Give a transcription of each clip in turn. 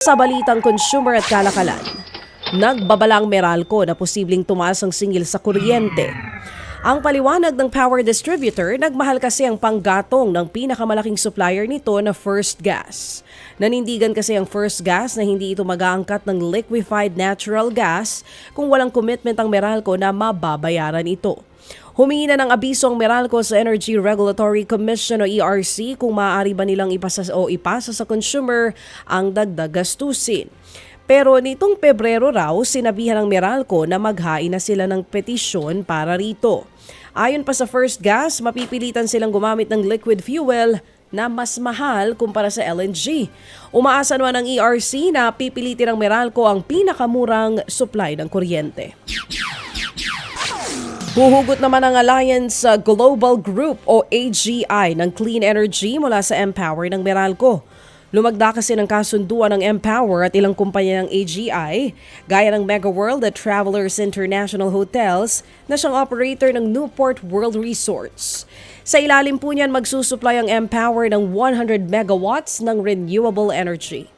Sa balitang consumer at kalakalan, nagbabalang Meralco na posibleng tumaas ang singil sa kuryente. Ang paliwanag ng power distributor, nagmahal kasi ang panggatong ng pinakamalaking supplier nito na First Gas. Nanindigan kasi ang First Gas na hindi ito mag-aangkat ng liquefied natural gas kung walang commitment ang Meralco na mababayaran ito. Humingi na ng abiso ang Meralco sa Energy Regulatory Commission o ERC kung maaari ba nilang ipasa o ipasa sa consumer ang dagdag gastusin. Pero nitong Pebrero raw, sinabihan ng Meralco na maghain na sila ng petisyon para rito. Ayon pa sa First Gas, mapipilitan silang gumamit ng liquid fuel na mas mahal kumpara sa LNG. Umaasa naman ng ERC na pipilitin ng Meralco ang pinakamurang supply ng kuryente. Huhugot naman ang Alliance Global Group o AGI ng clean energy mula sa Empower ng Meralco. Lumagda kasi ng kasunduan ng Empower at ilang kumpanya ng AGI, gaya ng Mega World at Travelers International Hotels na siyang operator ng Newport World Resorts. Sa ilalim po niyan magsusupply ang Empower ng 100 megawatts ng renewable energy.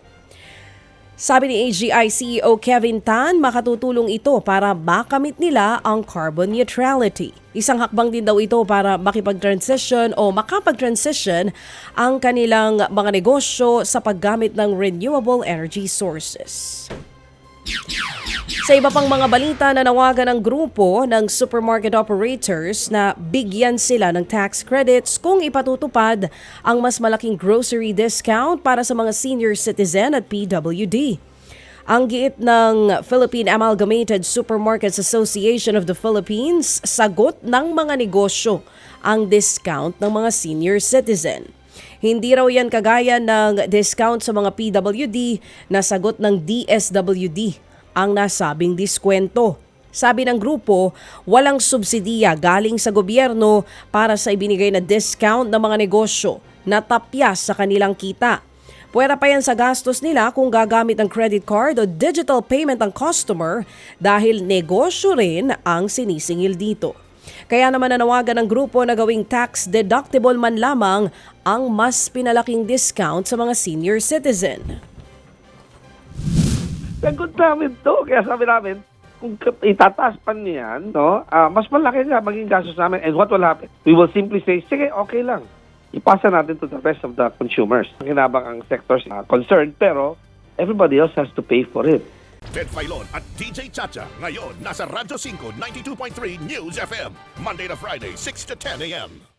Sabi ni AGI CEO Kevin Tan, makatutulong ito para makamit nila ang carbon neutrality. Isang hakbang din daw ito para makipag-transition o makapag-transition ang kanilang mga negosyo sa paggamit ng renewable energy sources. Sa iba pang mga balita na nawagan ng grupo ng supermarket operators na bigyan sila ng tax credits kung ipatutupad ang mas malaking grocery discount para sa mga senior citizen at PWD. Ang giit ng Philippine Amalgamated Supermarkets Association of the Philippines, sagot ng mga negosyo ang discount ng mga senior citizen. Hindi raw yan kagaya ng discount sa mga PWD na sagot ng DSWD ang nasabing diskwento. Sabi ng grupo, walang subsidiya galing sa gobyerno para sa ibinigay na discount ng mga negosyo na tapyas sa kanilang kita. Pwera pa yan sa gastos nila kung gagamit ng credit card o digital payment ang customer dahil negosyo rin ang sinisingil dito. Kaya naman nanawagan ng grupo na gawing tax deductible man lamang ang mas pinalaking discount sa mga senior citizen. Sagot namin to. Kaya sabi namin, kung itataas pa niyan, no, ah, mas malaki nga maging gastos namin. And what will happen? We will simply say, sige, okay lang. Ipasa natin to the rest of the consumers. Kinabang ang sectors ah, concerned, pero everybody else has to pay for it. Ted Filon at DJ Chacha. Ngayon, nasa Radyo 5, 92.3 News FM. Monday to Friday, 6 to 10 a.m.